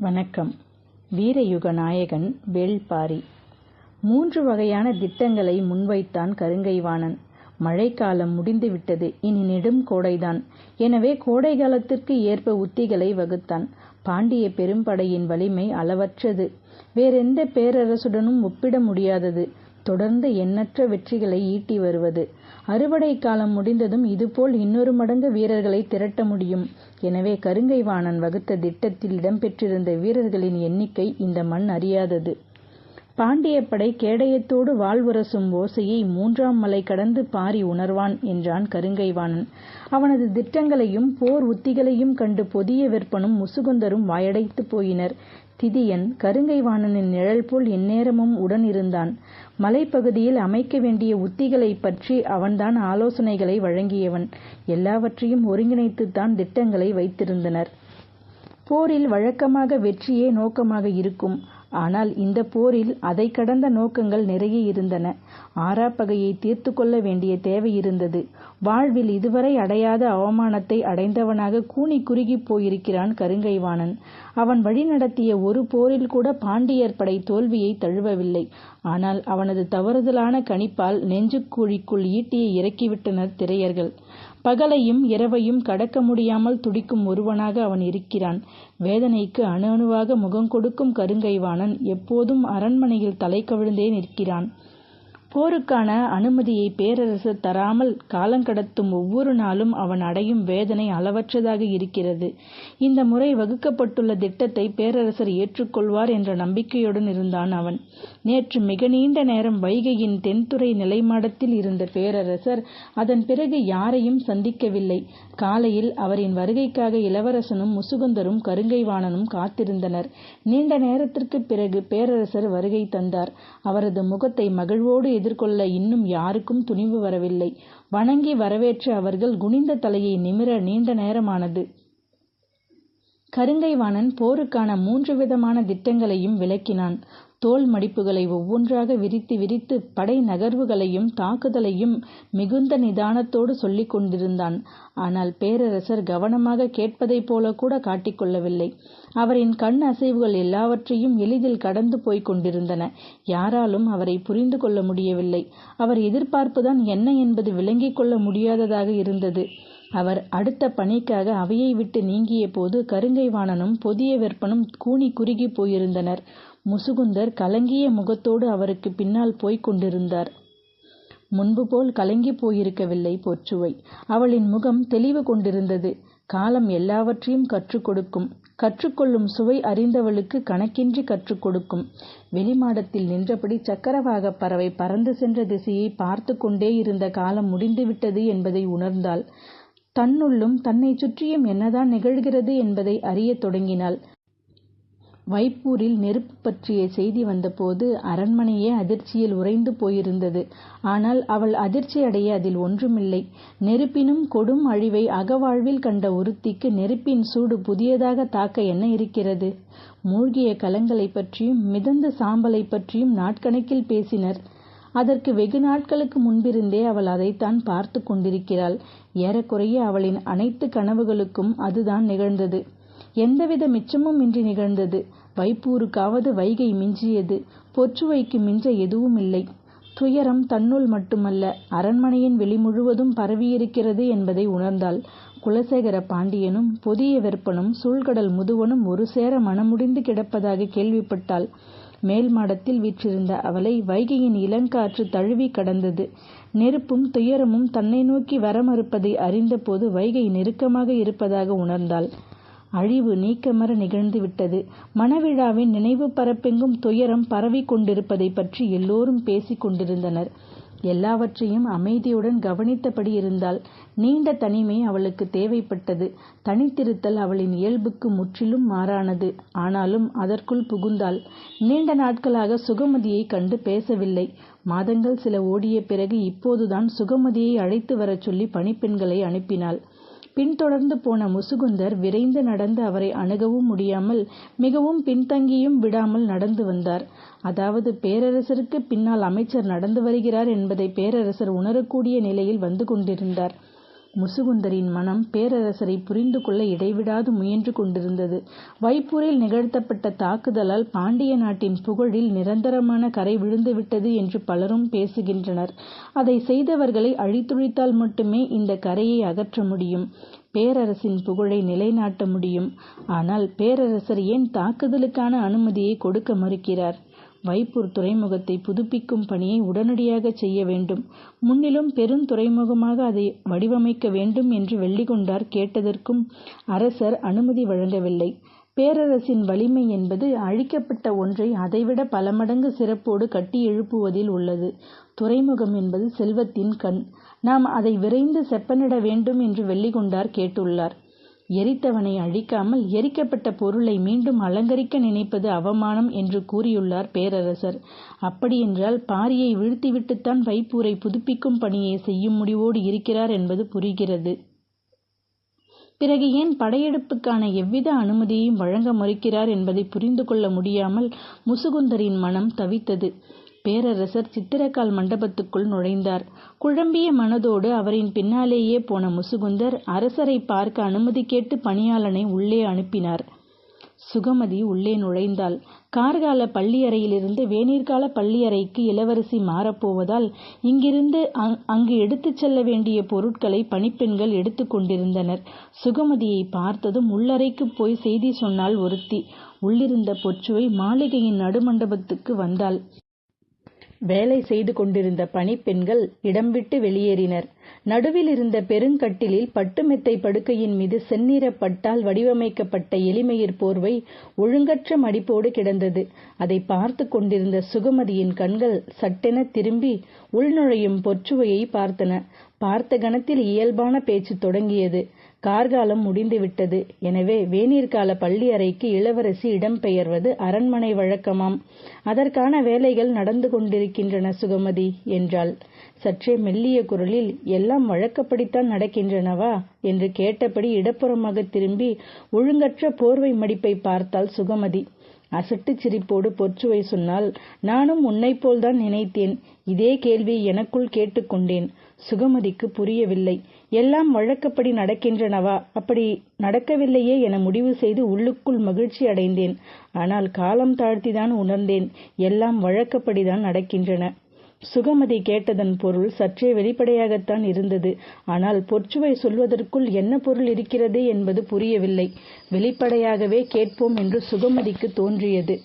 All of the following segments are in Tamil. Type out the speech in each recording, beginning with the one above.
வணக்கம். வீரயுக நாயகன் வேள்பாரி. மூன்று வகையான திட்டங்களை முன்வைத்தான் கருங்கைவாணன். மழைக்காலம் முடிந்துவிட்டது இனி நெடும் கோடைதான். எனவே கோடை காலத்திற்கு ஏற்ப உத்திகளை வகுத்தான். பாண்டிய பெரும்படையின் வலிமை அளவற்றது. வேறெந்த பேரரசுடனும் ஒப்பிட முடியாதது. தொடர்ந்து எண்ணற்ற வெற்றிகளை ஈட்டி வருவது. அறுவடை காலம் முடிந்ததும் இதுபோல் இன்னொரு மடங்கு வீரர்களை திரட்ட முடியும். எனவே கருங்கை வாணன் வகுத்த திட்டத்தில் இடம்பெற்றிருந்த வீரர்களின் எண்ணிக்கை இந்த மண் அறியாதது. பாண்டிய படை கேடயத்தோடு வாழ்வுரசும் ஓசையை மூன்றாம் மலை கடந்து பாரி உணர்வான் என்றான் கருங்கைவாணன். அவனது திட்டங்களையும் போர் உத்திகளையும் கண்டு பொதிய வெற்பனும் முசுகுந்தரும் வாயடைத்து போயினர். திதியன் கருங்கைவாணனின் நிழல் போல் எந்நேரமும் உடன் இருந்தான் மலைப்பகுதியில் அமைக்க வேண்டிய உத்திகளைப் பற்றி அவன்தான் ஆலோசனைகளை வழங்கியவன். எல்லாவற்றையும் ஒருங்கிணைத்துத்தான் திட்டங்களை வைத்திருந்தனர். போரில் வழக்கமாக வெற்றியே நோக்கமாக இருக்கும். ஆனால் இந்த போரில் அதை கடந்த நோக்கங்கள் நிறைய இருந்தன. ஆறாப்பகையை தீர்த்து கொள்ள வேண்டிய தேவை இருந்தது. வாழ்வில் இதுவரை அடையாத அவமானத்தை அடைந்தவனாக கூனி குறுகி போயிருக்கிறான் கருங்கைவாணன். அவன் வழிநடத்திய ஒரு போரில் கூட பாண்டியர் படை தோல்வியை தழுவவில்லை. ஆனால் அவனது தவறுதலான கணிப்பால் நெஞ்சுக்குழிக்குள் ஈட்டியை இறக்கிவிட்டனர் திரையர்கள். பகலையும் இரவையும் கடக்க முடியாமல் துடிக்கும் ஒருவனாக அவன் இருக்கிறான். வேதனைக்கு அணு அணுவாக முகம் கொடுக்கும் கருங்கைவாணன் எப்போதும் அரண்மனையில் தலை கவிழ்ந்தே நிற்கிறான். போருக்கான அனுமதியை பேரரசர் தராமல் காலங்கடத்தும் ஒவ்வொரு நாளும் அவன் அடையும் வேதனை அளவற்றதாக இருக்கிறது. இந்த முறை வகுக்கப்பட்டுள்ள திட்டத்தை பேரரசர் ஏற்றுக்கொள்வார் என்ற நம்பிக்கையுடன் இருந்தான் அவன். நேற்று மிக நீண்ட நேரம் வைகையின் தென்துறை நிலைமாடத்தில் இருந்த பேரரசர் அதன் பிறகு யாரையும் சந்திக்கவில்லை. காலையில் அவரின் வருகைக்காக இளவரசனும் முசுகுந்தரும் கருங்கைவாணனும் காத்திருந்தனர். நீண்ட நேரத்திற்கு பிறகு பேரரசர் வருகை தந்தார். அவரது முகத்தை மகிழ்வோடு எதிர்கொள்ள இன்னும் யாருக்கும் துணிவு வரவில்லை. வணங்கி வரவேற்ற அவர்கள் குனிந்த தலையை நிமிர நீண்ட நேரமானது. கருங்கைவாணன் போருக்கான மூன்று விதமான திட்டங்களையும் விளக்கினான். தோல் மடிப்புகளை ஒவ்வொன்றாக விரித்து விரித்து படை நகர்வுகளையும் தாக்குதலையும் மிகுந்த நிதானத்தோடு சொல்லிக் கொண்டிருந்தான் ஆனால் பேரரசர் கவனமாக கேட்பதைப் போல கூட காட்டிக்கொள்ளவில்லை அவரின் கண் அசைவுகள் எல்லாவற்றையும் எளிதில் கடந்து போய்க் கொண்டிருந்தன. யாராலும் அவரை புரிந்து கொள்ள முடியவில்லை. அவர் எதிர்பார்ப்புதான் என்ன என்பது விளங்கிக் கொள்ள முடியாததாக இருந்தது. அவர் அடுத்த பணிக்காக அவையை விட்டு நீங்கிய போது கருங்கைவாணனும் பொதிய வெப்பனும் கூனி குறுகி போயிருந்தனர். முசுகுந்தர் கலங்கிய முகத்தோடு அவருக்கு பின்னால் போய்க் கொண்டிருந்தார். முன்பு போல் கலங்கி போயிருக்கவில்லை பொற்றுவை அவளின் முகம் தெளிவு கொண்டிருந்தது. காலம் எல்லாவற்றையும் கற்றுக் கொடுக்கும். கற்றுக்கொள்ளும் சுவை அறிந்தவளுக்கு கணக்கின்றி கற்றுக் கொடுக்கும். வெளிமாடத்தில் நின்றபடி சக்கரவாக பறவை பறந்து சென்ற திசையை பார்த்து கொண்டே இருந்த காலம் முடிந்துவிட்டது என்பதை உணர்ந்தாள். தன்னுள்ளும் தன்னை சுற்றியும் என்னதான் நிகழ்கிறது என்பதை அறியத் தொடங்கினாள். வைப்பூரில் நெருப்பு பற்றிய செய்தி வந்தபோது அரண்மனையே அதிர்ச்சியில் உறைந்து போயிருந்தது. ஆனால் அவள் அதிர்ச்சி அடைய அதில் ஒன்றுமில்லை. நெருப்பினும் கொடும் அழிவை அகவாழ்வில் கண்ட ஒருத்திக்கு நெருப்பின் சூடு புதியதாக தாக்க என்ன இருக்கிறது? மூழ்கிய கலங்களைப் பற்றியும் மிதந்த சாம்பலை பற்றியும் நாட்கணக்கில் பேசினர். அதற்கு வெகு நாட்களுக்கு முன்பிருந்தே அவள் அதைத்தான் பார்த்து கொண்டிருக்கிறாள். ஏறக்குறைய அவளின் அனைத்து கனவுகளுக்கும் அதுதான் நிகழ்ந்தது. எந்தவித மிச்சமும் இன்றி நிகழ்ந்தது. வைப்பூருக்காவது வைகை மிஞ்சியது. பொற்றுவைக்கு மிஞ்ச எதுவும் இல்லை துயரம் தன்னுள் மட்டுமல்ல அரண்மனையின் வெளி முழுவதும் பரவியிருக்கிறது என்பதை உணர்ந்தாள். குலசேகர பாண்டியனும் பொதிய வெப்பனும் சூழ்கடல் முதுவனும் ஒரு சேர மனமுடிந்து கிடப்பதாக கேள்விப்பட்டாள். மேல் மாடத்தில் வீற்றிருந்த அவளை வைகையின் இளங்காற்று தழுவி கடந்தது. நெருப்பும் துயரமும் தன்னை நோக்கி வர மறுப்பதை அறிந்தபோது வைகை நெருக்கமாக இருப்பதாக உணர்ந்தாள். அழிவு நீக்கமர நிகழ்ந்து விட்டது. மணவிழாவின் நினைவு பரப்பெங்கும் துயரம் பரவி கொண்டிருப்பதை பற்றி எல்லோரும் பேசிக் கொண்டிருந்தனர். எல்லாவற்றையும் அமைதியுடன் கவனித்தபடி இருந்தால் நீண்ட தனிமை அவளுக்கு தேவைப்பட்டது. தனித்திருத்தல் அவளின் இயல்புக்கு முற்றிலும் மாறானது. ஆனாலும் அதற்குள் புகுந்தாள் நீண்ட நாட்களாக சுகமதியை கண்டு பேசவில்லை. மாதங்கள் சில ஓடிய பிறகு இப்போதுதான் சுகமதியை அழைத்து வரச் சொல்லி பணிப்பெண்களை அனுப்பினாள். பின்தொடர்ந்து போன முசுகுந்தர் விரைந்து நடந்து அவரை அணுகவும் முடியாமல் மிகவும் பின்தங்கியும் விடாமல் நடந்து வந்தார். அதாவது பேரரசருக்கு பின்னால் அமைச்சர் நடந்து வருகிறார் என்பதை பேரரசர் உணரக்கூடிய நிலையில் வந்து கொண்டிருந்தார். முசுகுந்தரின் மனம் பேரரசரை புரிந்து கொள்ள இடைவிடாது முயன்று கொண்டிருந்தது. வைப்பூரில் நிகழ்த்தப்பட்ட தாக்குதலால் பாண்டிய நாட்டின் புகழில் நிரந்தரமான கரை விழுந்துவிட்டது என்று பலரும் பேசுகின்றனர். அதை செய்தவர்களை அழித்தொழித்தால் மட்டுமே இந்த கரையை அகற்ற முடியும். பேரரசின் புகழை நிலைநாட்ட முடியும். ஆனால் பேரரசர் ஏன் தாக்குதலுக்கான அனுமதியை கொடுக்க மறுக்கிறார்? வைப்பூர் துறைமுகத்தை புதுப்பிக்கும் பணியை உடனடியாக செய்ய வேண்டும். முன்னிலும் பெருந்துறைமுகமாக அதை வடிவமைக்க வேண்டும் என்று வெள்ளிகொண்டார் கேட்டதற்கும் அரசர் அனுமதி வழங்கவில்லை. பேரரசின் வலிமை என்பது அழிக்கப்பட்ட ஒன்றை அதைவிட பல மடங்கு சிறப்போடு கட்டியெழுப்புவதில் உள்ளது. துறைமுகம் என்பது செல்வத்தின் கண். நாம் அதை விரைந்து செப்பனிட வேண்டும் என்று வெள்ளிகொண்டார் கேட்டுள்ளார். எரித்தவனை அழிக்காமல் எரிக்கப்பட்ட பொருளை மீண்டும் அலங்கரிக்க நினைப்பது அவமானம் என்று கூறியுள்ளார் பேரரசர். அப்படியென்றால் பாரியை வீழ்த்திவிட்டுத்தான் வைப்பூரை புதுப்பிக்கும் பணியை செய்யும் முடிவோடு இருக்கிறார் என்பது புரிகிறது. பிறகு ஏன் படையெடுப்புக்கான எவ்வித அனுமதியையும் வழங்க மறுக்கிறார் என்பதை புரிந்து கொள்ள முடியாமல் முசுகுந்தரின் மனம் தவித்தது. பேரரசர் சித்திரக்கால் மண்டபத்துக்குள் நுழைந்தார். குழம்பிய மனதோடு அவரின் பின்னாலேயே போன முசுகுந்தர் அரசரைப் பார்க்க அனுமதி கேட்டு பணியாளனை உள்ளே அனுப்பினார். சுகமதி உள்ளே நுழைந்தாள். கார்கால பள்ளியறையிலிருந்து வேனிற்கால பள்ளியறைக்கு இளவரசி மாறப்போவதால் இங்கிருந்து அங்கு எடுத்துச் செல்ல வேண்டிய பொருட்களை பணிப்பெண்கள் எடுத்துக் கொண்டிருந்தனர். சுகமதியைப் பார்த்ததும் உள்ளறைக்குப் போய் செய்தி சொன்னாள் ஒருத்தி. உள்ளிருந்த பொற்சுவை மாளிகையின் நடுமண்டபத்துக்கு வந்தாள். வேலை செய்து கொண்டிருந்த பணிப்பெண்கள் இடம் விட்டு வெளியேறினர். நடுவில் இருந்த பெருங்கட்டிலில் பட்டு மெத்தை படுக்கையின் மீது செந்நிற பட்டால் வடிவமைக்கப்பட்ட எலிமயிர் போர்வை ஒழுங்கற்ற மடிப்போடு கிடந்தது. அதைப் பார்த்துக் கொண்டிருந்த சுகமதியின் கண்கள் சட்டெனத் திரும்பி உள்நுழையும் பொற்சுவையைப் பார்த்தன. பார்த்த கணத்தில் இயல்பான பேச்சு தொடங்கியது. கார்காலம் முடிந்துவிட்டது. எனவே வேனிற்கால பள்ளியறைக்கு இளவரசி இடம் பெயர்வது அரண்மனை வழக்கமாம். அதற்கான வேலைகள் நடந்து கொண்டிருக்கின்றன சுகமதி என்றாள். சற்றே மெல்லிய குரலில் எல்லாம் வழக்கப்படித்தான் நடக்கின்றனவா? என்று கேட்டபடி இடப்புறமாக திரும்பி ஒழுங்கற்ற போர்வை மடிப்பை பார்த்தாள் சுகமதி. அசட்டுச் சிரிப்போடு பொற்சுவை சொன்னால் நானும் உன்னைப்போல்தான் நினைத்தேன். இதே கேள்வி எனக்குள் கேட்டுக்கொண்டேன் சுகமதிக்கு புரியவில்லை. எல்லாம் வழக்கப்படி நடக்கின்றனவா? அப்படி நடக்கவில்லையே என முடிவு செய்து உள்ளுக்குள் மகிழ்ச்சி அடைந்தேன். ஆனால் காலம் தாழ்த்திதான் உணர்ந்தேன் எல்லாம் வழக்கப்படிதான் நடக்கின்றன. சுகமதி கேட்டதன் பொருள் சற்றே வெளிப்படையாகத்தான் இருந்தது. ஆனால் பொற்சுவை சொல்வதற்குள் என்ன பொருள் இருக்கிறது என்பது புரியவில்லை. வெளிப்படையாகவே கேட்போம் என்று சுகமதிக்கு தோன்றியது.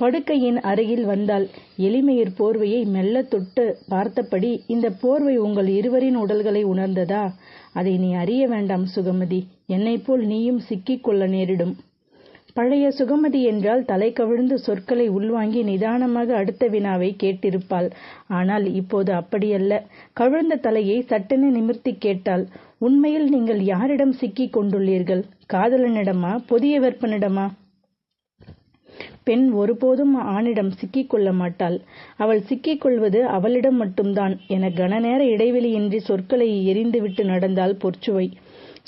படுக்கையின் அருகில் வந்தாள். எலிமயிர் போர்வையை மெல்லத் தொட்டு பார்த்தபடி இந்தப் போர்வை உங்கள் இருவரின் உடல்களை உணர்ந்ததா? அதை நீ அறிய வேண்டாம் சுகமதி. என்னைப்போல் நீயும் சிக்கிக் கொள்ள நேரிடும். பழைய சுகமதி என்றால் தலை கவிழ்ந்து சொற்களை உள்வாங்கி நிதானமாக அடுத்த வினாவைக் கேட்டிருப்பாள். ஆனால் இப்போது அப்படியல்ல. கவிழ்ந்த தலையை சட்டென நிமிர்த்திக் கேட்டாள். உண்மையில் நீங்கள் யாரிடம் சிக்கிக் கொண்டுள்ளீர்கள்? காதலனிடமா? புதிய வெப்பனிடமா? பெண் ஒருபோதும் ஆணிடம் சிக்கிக் கொள்ள மாட்டாள். அவள் சிக்கிக் கொள்வது அவளிடம் மட்டும்தான் என கனநேர இடைவெளியின்றி சொற்களை எறிந்துவிட்டு நடந்தாள் பொற்சுவை.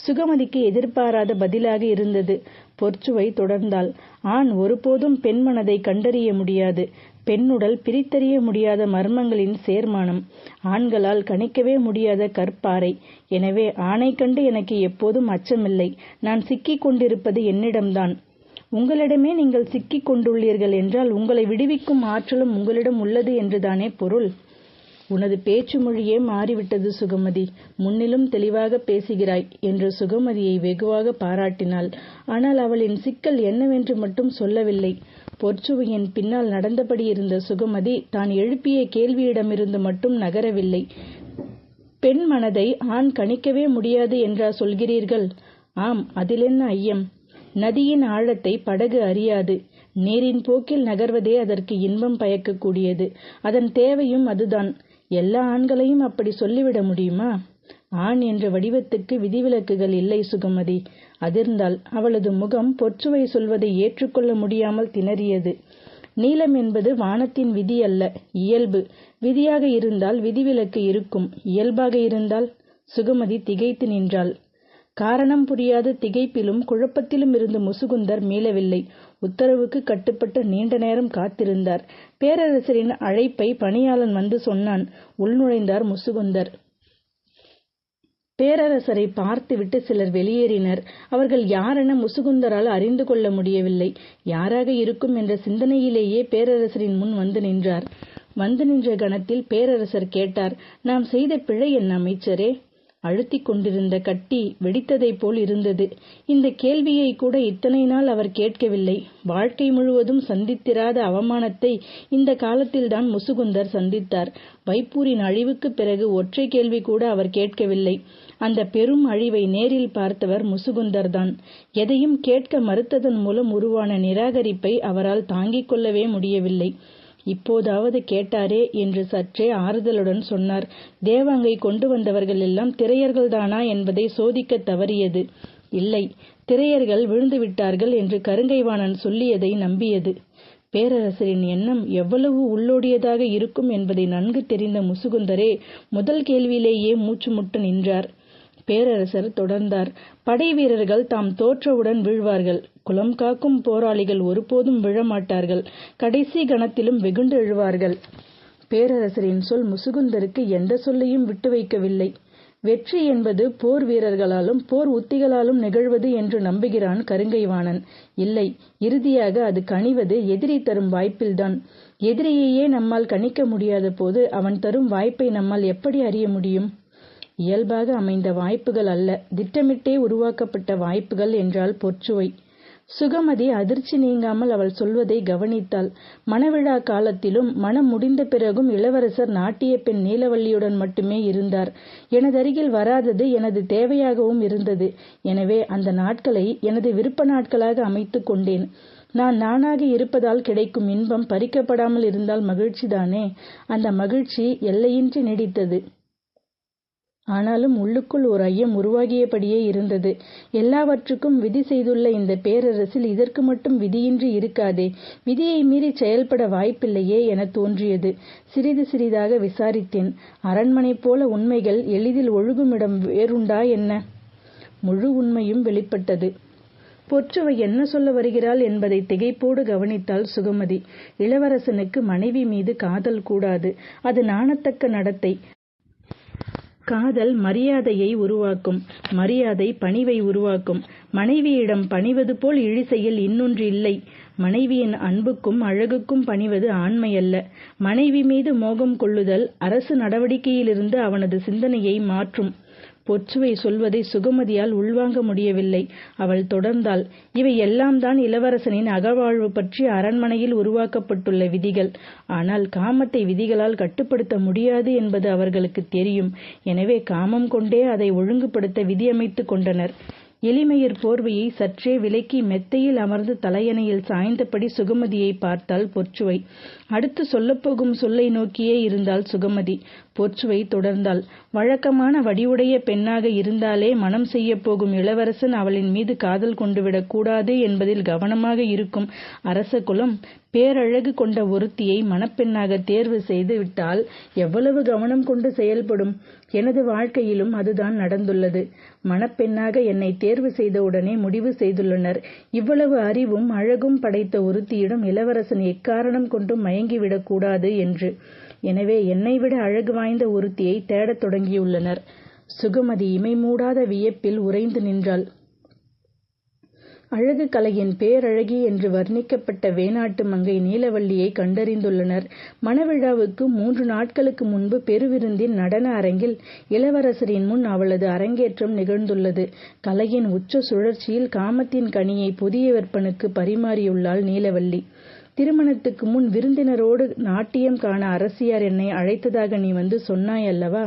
சுகமதிக்கு எதிர்பாராத பதிலாக இருந்தது. பொற்சுவை தொடர்ந்தாள். ஆண் ஒருபோதும் பெண் மனதை கண்டறிய முடியாது. பெண்ணுடல் பிரித்தறிய முடியாத மர்மங்களின் சேர்மானம். ஆண்களால் கணிக்கவே முடியாத கற்பாறை. எனவே ஆணைக் கண்டு எனக்கு எப்போதும் அச்சமில்லை. நான் சிக்கிக் கொண்டிருப்பது என்னிடம்தான். உங்களிடமே நீங்கள் சிக்கிக் கொண்டுள்ளீர்கள் என்றால் உங்களை விடுவிக்கும் ஆற்றலும் உங்களிடம் உள்ளது என்றுதானே பொருள்? உனது பேச்சு மொழியே மாறிவிட்டது சுகமதி. முன்னிலும் தெளிவாகப் பேசுகிறாய் என்று சுகமதியை வெகுவாகப் பாராட்டினாள். ஆனால் அவளின் சிக்கல் என்னவென்று மட்டும் சொல்லவில்லை. பொற்சுவையின் பின்னால் நடந்தபடியிருந்த சுகமதி தான் எழுப்பிய கேள்வியிடமிருந்து மட்டும் நகரவில்லை. பெண் மனதை ஆண் கணிக்கவே முடியாது என்றா சொல்கிறீர்கள்? ஆம் அதிலென்ன ஐயம்? நதியின் ஆழத்தை படகு அறியாது. நீரின் போக்கில் நகர்வதே அதற்கு இன்பம் பயக்கக்கூடியது அதன் தேவையும் அதுதான். எல்லா ஆண்களையும் அப்படி சொல்லிவிட முடியுமா? ஆண் என்ற வடிவத்துக்கு விதிவிலக்குகள் இல்லை சுகமதி. அதிர்ந்தாள். அவளது முகம் பொற்சுவை சொல்வதை ஏற்றுக்கொள்ள முடியாமல் திணறியது. நீளம் என்பது வானத்தின் விதி அல்ல இயல்பு. விதியாக இருந்தால் விதிவிலக்கு இருக்கும். இயல்பாக இருந்தால்? சுகமதி திகைத்து நின்றாள். காரணம் புரியாத திகைப்பிலும் குழப்பத்திலும் இருந்து முசுகுந்தர் மீளவில்லை. உத்தரவுக்கு கட்டுப்பட்டு நீண்ட நேரம் காத்திருந்தார். பேரரசரின் அழைப்பை பணியாளன் வந்து சொன்னான். உள்நுழைந்தார் முசுகுந்தர். பேரரசரை பார்த்துவிட்டு சிலர் வெளியேறினர் அவர்கள் யாரென முசுகுந்தரால் அறிந்து கொள்ள முடியவில்லை யாராக இருக்கும் என்ற சிந்தனையிலேயே பேரரசரின் முன் வந்து நின்றார் வந்து நின்ற கணத்தில் பேரரசர் கேட்டார் நாம் செய்த பிழை என்ன அமைச்சரே அழுத்திக் கொண்டிருந்த கட்டி வெடித்ததைப் போல் இருந்தது. இந்த கேள்வியை கூட இத்தனை நாள் அவர் கேட்கவில்லை. வாழ்க்கை முழுவதும் சந்தித்திராத அவமானத்தை இந்த காலத்தில்தான் முசுகுந்தர் சந்தித்தார். வைப்பூரின் அழிவுக்குப் பிறகு ஒற்றை கேள்வி கூட அவர் கேட்கவில்லை. அந்த பெரும் அழிவை நேரில் பார்த்தவர் முசுகுந்தர் தான் எதையும் கேட்க மறுத்ததன் மூலம் உருவான நிராகரிப்பை அவரால் தாங்கிக் கொள்ளவே முடியவில்லை. இப்போதாவது கேட்டாரே என்று சற்றே ஆறுதலுடன் சொன்னார். தேவாங்கை கொண்டு வந்தவர்கள் எல்லாம் திரையர்கள்தானா என்பதை சோதிக்கத் தவறியது. இல்லை திரையர்கள் விழுந்து விட்டார்கள் என்று கருங்கைவாணன் சொல்லியதை நம்பியது. பேரரசரின் எண்ணம் எவ்வளவு உள்ளோடியதாக இருக்கும் என்பதை நன்கு தெரிந்த முசுகுந்தரே முதல் கேள்வியிலேயே மூச்சு முட்டு நின்றார். பேரரசர் தொடர்ந்தார். படை வீரர்கள் தாம் தோற்றவுடன் வீழ்வார்கள். குலம் காக்கும் போராளிகள் ஒருபோதும் விழமாட்டார்கள். கடைசி கணத்திலும் வெகுண்டு எழுவார்கள். பேரரசரின் சொல் முசுகுந்தருக்கு எந்த சொல்லையும் விட்டு வைக்கவில்லை. வெற்றி என்பது போர் வீரர்களாலும் போர் உத்திகளாலும் நிகழ்வது என்று நம்புகிறான் கருங்கைவாணன். இல்லை இறுதியாக அது கனிவது எதிரி தரும் வாய்ப்பில்தான். எதிரியையே நம்மால் கணிக்க முடியாத போது அவன் தரும் வாய்ப்பை நம்மால் எப்படி அறிய முடியும்? இயல்பாக அமைந்த வாய்ப்புகள் அல்ல. திட்டமிட்டே உருவாக்கப்பட்ட வாய்ப்புகள் என்றால் பொற்சுவை. சுகமதி அதிர்ச்சி நீங்காமல் அவள் சொல்வதை கவனித்தாள். மணவிழா காலத்திலும் மனம் முடிந்த பிறகும் இளவரசர் நாட்டிய பெண் நீலவல்லியுடன் மட்டுமே இருந்தார். எனதருகில் வராதது எனது தேவையாகவும் இருந்தது. எனவே அந்த நாட்களை எனது விருப்ப நாட்களாக அமைத்துக் கொண்டேன். நான் நானாக இருப்பதால் கிடைக்கும் இன்பம் பறிக்கப்படாமல் இருந்தால் மகிழ்ச்சிதானே? அந்த மகிழ்ச்சி எல்லையின்றி நீடித்தது. ஆனாலும் உள்ளுக்குள் ஒரு ஐயம் உருவாகியபடியே இருந்தது. எல்லாவற்றுக்கும் விதி செய்துள்ள இந்த பேரரசில் இதற்கு மட்டும் விதியின்றி இருக்காதே. விதியை மீறி செயல்பட வாய்ப்பில்லையே என தோன்றியது. சிறிது சிறிதாக விசாரித்தேன். அரண்மனை போல உண்மைகள் எளிதில் ஒழுகுமிடம் வேறுண்டா என்ன? முழு உண்மையும் வெளிப்பட்டது. பொற்றுவை என்ன சொல்ல வருகிறாள் என்பதை திகைப்போடு கவனித்தாள் சுகமதி. இளவரசனுக்கு மனைவி மீது காதல் கூடாது. அது நாணத்தக்க நடத்தை. காதல் மரியாதையை உருவாக்கும் மரியாதை பணிவை உருவாக்கும். மனைவியிடம் பணிவது போல் இழிசையில் இன்னொன்று இல்லை. மனைவியின் அன்புக்கும் அழகுக்கும் பணிவது ஆண்மையல்ல. மனைவி மீது மோகம் கொள்ளுதல் அரசு நடவடிக்கையிலிருந்து அவனது சிந்தனையை மாற்றும். பொச்சுவை சொல்வதை சுகமதியால் உள்வாங்க முடியவில்லை. அவள் தொடர்ந்தாள். இவை எல்லாம் தான் இளவரசனின் அகவாழ்வு பற்றி அரண்மனையில் உருவாக்கப்பட்டுள்ள விதிகள். ஆனால் காமத்தை விதிகளால் கட்டுப்படுத்த முடியாது என்பது அவர்களுக்கு தெரியும். எனவே காமம் கொண்டே அதை ஒழுங்குபடுத்த விதியமைத்துக் கொண்டனர். எளிமையர் போர்வையை சற்றே விலக்கி மெத்தையில் அமர்ந்து தலையணையில் சாய்ந்தபடி சுகமதியை பார்த்தாள் பொற்சுவை. அடுத்து சொல்லப்போகும் சொல்லை நோக்கியே இருந்தாள் சுகமதி. பொற்சுவை தொடர்ந்தாள். வழக்கமான வடிவுடைய பெண்ணாக இருந்தாலே மனம் செய்யப்போகும் இளவரசன் அவளின் மீது காதல் கொண்டுவிடக் கூடாது என்பதில் கவனமாக இருக்கும் அரச குலம் பேரழகு கொண்ட ஒருத்தியை மணப்பெண்ணாக தேர்வு செய்து விட்டால் எவ்வளவு கவனம் கொண்டு செயல்படும்? எனது வாழ்க்கையிலும் அதுதான் நடந்துள்ளது. மணப்பெண்ணாக என்னை தேர்வு செய்தவுடனே முடிவு செய்துள்ளனர். இவ்வளவு அறிவும் அழகும் படைத்த ஒருத்தியிடம் இளவரசன் எக்காரணம் கொண்டும் மயங்கிவிடக் கூடாது என்று. எனவே என்னை விட அழகு வாய்ந்த ஒருத்தியை தேடத் தொடங்கியுள்ளனர். சுகமதி இமைமூடாத வியப்பில் உறைந்து நின்றாள். அழகு கலையின் பேரழகி என்று வர்ணிக்கப்பட்ட வேணாட்டு மங்கை நீலவல்லியை கண்டறிந்துள்ளனர். மணவிழாவுக்கு மூன்று நாட்களுக்கு முன்பு பெருவிருந்தின் நடன அரங்கில் இளவரசரின் முன் அவளது அரங்கேற்றம் நிகழ்ந்துள்ளது. கலையின் உச்ச சுழற்சியில் காமத்தின் கனியை புதிய விற்பனுக்கு பரிமாறியுள்ளாள் நீலவள்ளி திருமணத்துக்கு முன் விருந்தினரோடு நாட்டியம் காண அரசியார் என்னை அழைத்ததாக நீ வந்து சொன்னாய் அல்லவா?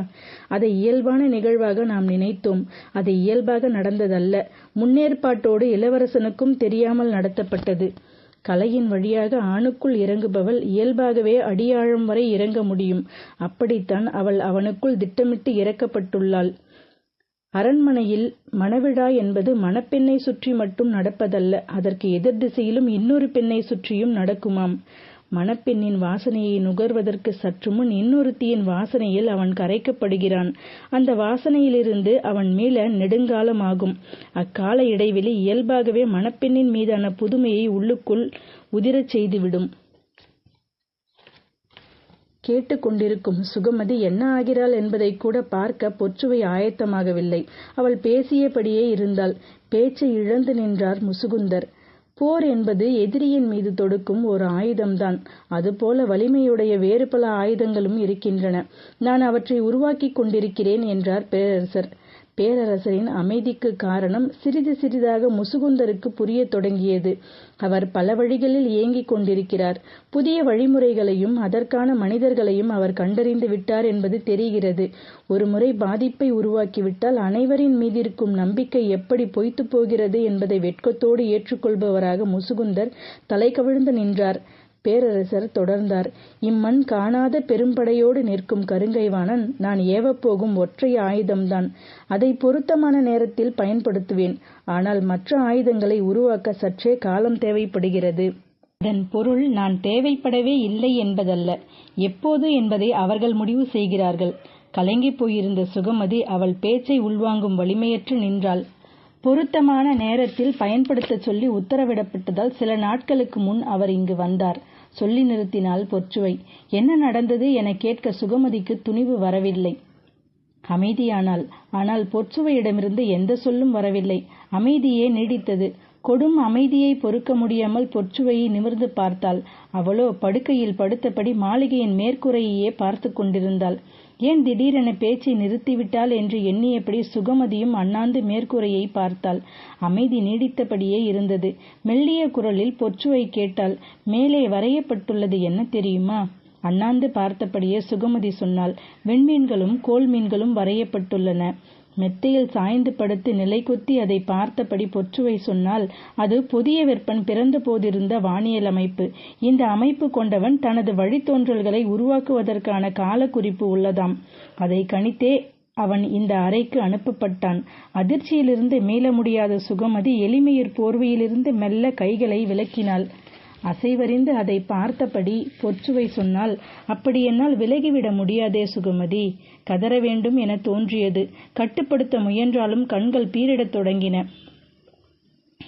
அதை இயல்பான நிகழ்வாக நாம் நினைத்தோம். அது இயல்பாக நடந்ததல்ல. முன்னேற்பாட்டோடு இளவரசனுக்கும் தெரியாமல் நடத்தப்பட்டது. கலையின் வழியாக ஆணுக்குள் இறங்குபவள் இயல்பாகவே அடியாழம் வரை இறங்க முடியும். அப்படித்தான் அவள் அவனுக்குள் திட்டமிட்டு இறக்கப்பட்டுள்ளாள். அரண்மனையில் மணவிழா என்பது மணப்பெண்ணை சுற்றி மட்டும் நடப்பதல்ல அதற்கு எதிர் திசையிலும் இன்னொரு பெண்ணை சுற்றியும் நடக்குமாம். மணப்பெண்ணின் வாசனையை நுகர்வதற்கு சற்று முன் இன்னொருத்தியின் வாசனையில் அவன் கரைக்கப்படுகிறான். அந்த வாசனையிலிருந்து அவன் மீள நெடுங்காலமாகும். அக்கால இடைவெளி இயல்பாகவே மணப்பெண்ணின் மீதான புதுமையை உள்ளுக்குள் உதிரச் செய்துவிடும். கேட்டுக்கொண்டிருக்கும் சுகமதி என்ன ஆகிறாள் என்பதைக் கூட பார்க்க பொற்றுவை ஆயத்தமாகவில்லை. அவள் பேசியபடியே இருந்தாள். பேச்சை இழந்து நின்றார் முசுகுந்தர். போர் என்பது எதிரியின் மீது தொடுக்கும் ஒரு ஆயுதம்தான். அதுபோல வலிமையுடைய வேறு பல ஆயுதங்களும் இருக்கின்றன. நான் அவற்றை உருவாக்கிக் கொண்டிருக்கிறேன் என்றார் பேரரசர். பேரரசரின் அமைதிக்குக் காரணம் சிறிது சிறிதாக முசுகுந்தருக்கு புரியத் தொடங்கியது. அவர் பல வழிகளில் இயங்கிக் கொண்டிருக்கிறார். புதிய வழிமுறைகளையும் அதற்கான மனிதர்களையும் அவர் கண்டறிந்து விட்டார் என்பது தெரிகிறது. ஒருமுறை பாதிப்பை உருவாக்கிவிட்டால் அனைவரின் மீதிருக்கும் நம்பிக்கை எப்படி பொய்த்துப் போகிறது என்பதை வெட்கத்தோடு ஏற்றுக்கொள்பவராக முசுகுந்தர் தலைகவிழ்ந்து நின்றார். பேரரசர் தொடர்ந்தார். இம்மண் காணாத பெரும்படையோடு நிற்கும் கருங்கைவாணன் நான் ஏவப்போகும் ஒற்றை ஆயுதம்தான். அதைப் பொருத்தமான நேரத்தில் பயன்படுத்துவேன். ஆனால் மற்ற ஆயுதங்களை உருவாக்க சற்றே காலம் தேவைப்படுகிறது. இதன் பொருள் நான் தேவைப்படவே இல்லை என்பதல்ல. எப்போது என்பதை அவர்கள் முடிவு செய்கிறார்கள். கலங்கிப் போயிருந்த சுகமதி அவள் பேச்சை உள்வாங்கும் வலிமையற்று நின்றாள். பொருத்தமான நேரத்தில் பயன்படுத்தச் சொல்லி உத்தரவிடப்பட்டதால் சில நாட்களுக்கு முன் அவர் இங்கு வந்தார். சொல்லி நிறுத்தினாள் பொற்சுவை என்ன நடந்தது எனக் கேட்க சுகமதிக்கு துணிவு வரவில்லை. அமைதியானாள். ஆனால் பொற்சுவையிடமிருந்து எந்த சொல்லும் வரவில்லை. அமைதியே நீடித்தது. கொடும் அமைதியை பொறுக்க முடியாமல் பொற்சுவையை நிமிர்ந்து பார்த்தாள். அவளோ படுக்கையில் படுத்தபடி மாளிகையின் மேற்கூரையையே பார்த்து கொண்டிருந்தாள். ஏன் திடீரென பேச்சை நிறுத்திவிட்டாள் என்று எண்ணியபடி சுகமதியும் அண்ணாந்து மேற்கூரையைப் பார்த்தாள். அமைதி நீடித்தபடியே இருந்தது. மெல்லிய குரலில் பொற்றுவை கேட்டாள் மேலே வரையப்பட்டுள்ளது என்ன தெரியுமா? அண்ணாந்து பார்த்தபடியே சுகமதி சொன்னாள் விண்மீன்களும் கோல் மீன்களும் வரையப்பட்டுள்ளன. மெத்தையில் சாய்ந்து படுத்து நிலைகுத்தி அதை பார்த்தபடி பொற்றுவை சொன்னால் அது புதிய விற்பன் பிறந்தபோதிருந்த வானியல் அமைப்பு. இந்த அமைப்பு கொண்டவன் தனது வழித்தோன்றல்களை உருவாக்குவதற்கான காலக்குறிப்பு உள்ளதாம். அதை கணித்தே அவன் இந்த அறைக்கு அனுப்பப்பட்டான். அதிர்ச்சியிலிருந்து மீள முடியாத சுகமதி எளிமையிற் போர்வையிலிருந்து மெல்ல கைகளை விலக்கினாள். அசைவறிந்து அதைப் பார்த்தபடி பொற்றுவை சொன்னால் அப்படி என்னால் விலகிவிட முடியாதே சுகமதி. கதற வேண்டும் எனத் தோன்றியது. கட்டுப்படுத்த முயன்றாலும் கண்கள் பீரிடத் தொடங்கின.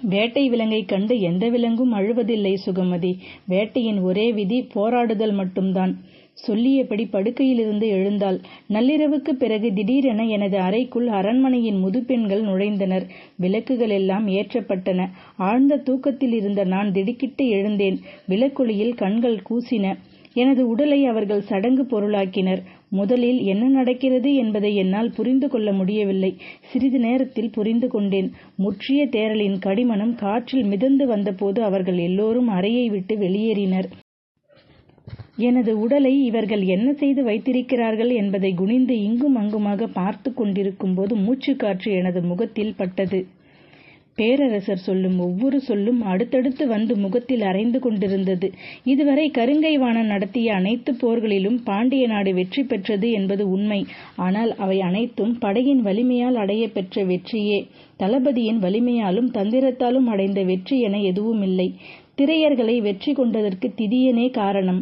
வேட்டை விலங்கைக் கண்டு எந்த விலங்கும் அழுவதில்லை சுகமதி. வேட்டையின் ஒரே விதி போராடுதல் மட்டும்தான். சொல்லியபடி படுக்கையிலிருந்து எழுந்தாள். நள்ளிரவுக்குப் பிறகு திடீரென எனது அறைக்குள் அரண்மனையின் முதுபெண்கள் நுழைந்தனர். விளக்குகள் எல்லாம் ஏற்றப்பட்டன. ஆழ்ந்த தூக்கத்தில் இருந்த நான் திடுக்கிட்டு எழுந்தேன். விளக்கொளியில் கண்கள் கூசின. எனது உடலை அவர்கள் சடங்கு பொருளாக்கினர். முதலில் என்ன நடக்கிறது என்பதை என்னால் புரிந்து கொள்ள முடியவில்லை. சிறிது நேரத்தில் புரிந்து கொண்டேன். முற்றிய தேரலின் கடிமணம் காற்றில் மிதந்து வந்தபோது அவர்கள் எல்லோரும் அறையை விட்டு வெளியேறினர். எனது உடலை இவர்கள் என்ன செய்து வைத்திருக்கிறார்கள் என்பதை குனிந்து இங்கும் அங்குமாக பார்த்துக் கொண்டிருக்கும்போது மூச்சுக்காற்று எனது முகத்தில் பட்டது. பேரரசர் சொல்லும் ஒவ்வொரு சொல்லும் அடுத்தடுத்து வந்து முகத்தில் அறைந்து கொண்டிருந்தது. இதுவரை கருங்கைவாணன் நடத்திய அனைத்துப் போர்களிலும் பாண்டிய நாடு வெற்றி பெற்றது என்பது உண்மை. ஆனால் அவை அனைத்தும் படையின் வலிமையால் அடைய பெற்ற வெற்றியே. தளபதியின் வலிமையாலும் தந்திரத்தாலும் அடைந்த வெற்றி என எதுவுமில்லை. திரையர்களை வெற்றி கொண்டதற்கு திதியனே காரணம்.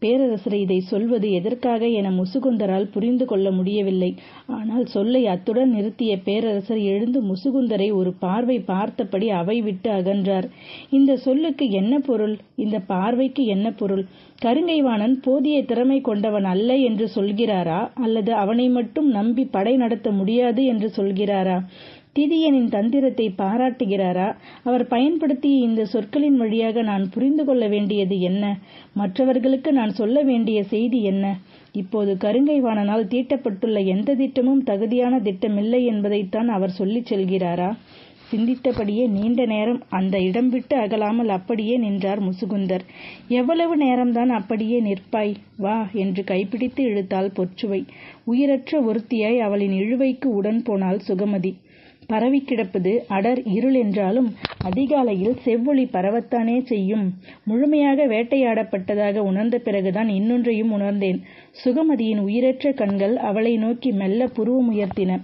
பேரரசர் இதைச் சொல்வது எதற்காக என முசுகுந்தரால் புரிந்து கொள்ள முடியவில்லை. ஆனால் சொல்லை அத்துடன் நிறுத்திய பேரரசர் எழுந்து முசுகுந்தரை ஒரு பார்வை பார்த்தபடி அவை விட்டு அகன்றார். இந்த சொல்லுக்கு என்ன பொருள்? இந்த பார்வைக்கு என்ன பொருள்? கருங்கைவாணன் போதிய திறமை கொண்டவன் அல்ல என்று சொல்கிறாரா? அல்லது அவனை மட்டும் நம்பி படை நடத்த முடியாது என்று சொல்கிறாரா? திதியனின் தந்திரத்தைப் பாராட்டுகிறாரா? அவர் பயன்படுத்திய இந்த சொற்களின் வழியாக நான் புரிந்து கொள்ள வேண்டியது என்ன? மற்றவர்களுக்கு நான் சொல்ல வேண்டிய செய்தி என்ன? இப்போது கருங்கைவாணனால் தீட்டப்பட்டுள்ள எந்த திட்டமும் தகுதியான திட்டமில்லை என்பதைத்தான் அவர் சொல்லிச் செல்கிறாரா? சிந்தித்தபடியே நீண்ட நேரம் அந்த இடம் விட்டு அகலாமல் அப்படியே நின்றார் முசுகுந்தர். எவ்வளவு நேரம்தான் அப்படியே நிற்பாய்? வா என்று கைப்பிடித்து இழுத்தாள் பொற்றுவை. உயிரற்ற ஒருத்தியாய் அவளின் இழுவைக்கு உடன் போனாள் சுகமதி. பரவி கிடப்பது அடர் இருள் என்றாலும் அதிகாலையில் செவ்வொளி பரவத்தானே செய்யும். முழுமையாக வேட்டையாடப்பட்டதாக உணர்ந்த பிறகுதான் இன்னொன்றையும் உணர்ந்தேன். சுகமதியின் உயிரற்ற கண்கள் அவளை நோக்கி மெல்ல புருவமுயர்த்தின.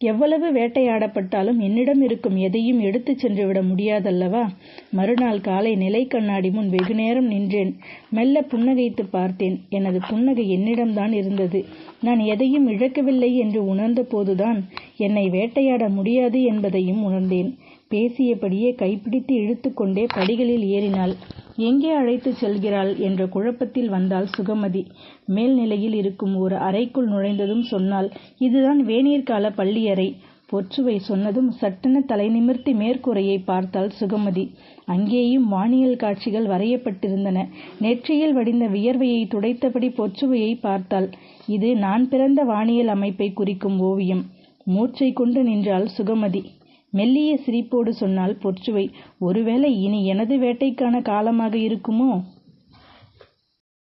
எவ்வளவு வேட்டையாடப்பட்டாலும் என்னிடம் இருக்கும் எதையும் எடுத்துச் சென்றுவிட முடியாதல்லவா? மறுநாள் காலை நிலைக் கண்ணாடி முன் வெகுநேரம் நின்றேன். மெல்ல புன்னகைத்துப் பார்த்தேன். எனது புன்னகை என்னிடம்தான் இருந்தது. நான் எதையும் இழக்கவில்லை என்று உணர்ந்த போதுதான் என்னை வேட்டையாட முடியாது என்பதையும் உணர்ந்தேன். பேசியபடியே கைபிடித்து இழுத்துக்கொண்டே படிகளில் ஏறினாள். எங்கே அழைத்துச் செல்கிறாள் என்ற குழப்பத்தில் வந்தாள் சுகமதி. மேல்நிலையில் இருக்கும் ஒரு அறைக்குள் நுழைந்ததும் சொன்னாள் இதுதான் வேனிற்கால பள்ளியறை. பொற்றுவை சொன்னதும் சட்டென தலைநிமிர்த்தி மேற்கூரையைப் பார்த்தாள் சுகமதி. அங்கேயும் வானியல் காட்சிகள் வரையப்பட்டிருந்தன. நெற்றியில் வடிந்த வியர்வையைத் துடைத்தபடி பொற்றுவையைப் பார்த்தாள். இது நான் பிறந்த வானியல் அமைப்பைக் குறிக்கும் ஓவியம். மூர்ச்சை கொண்டு நின்றாள் சுகமதி. மெல்லிய சிரிப்போடு சொன்னாள் பொற்றுவை ஒருவேளை இனி எனது வேட்டைக்கான காலமாக இருக்குமோ?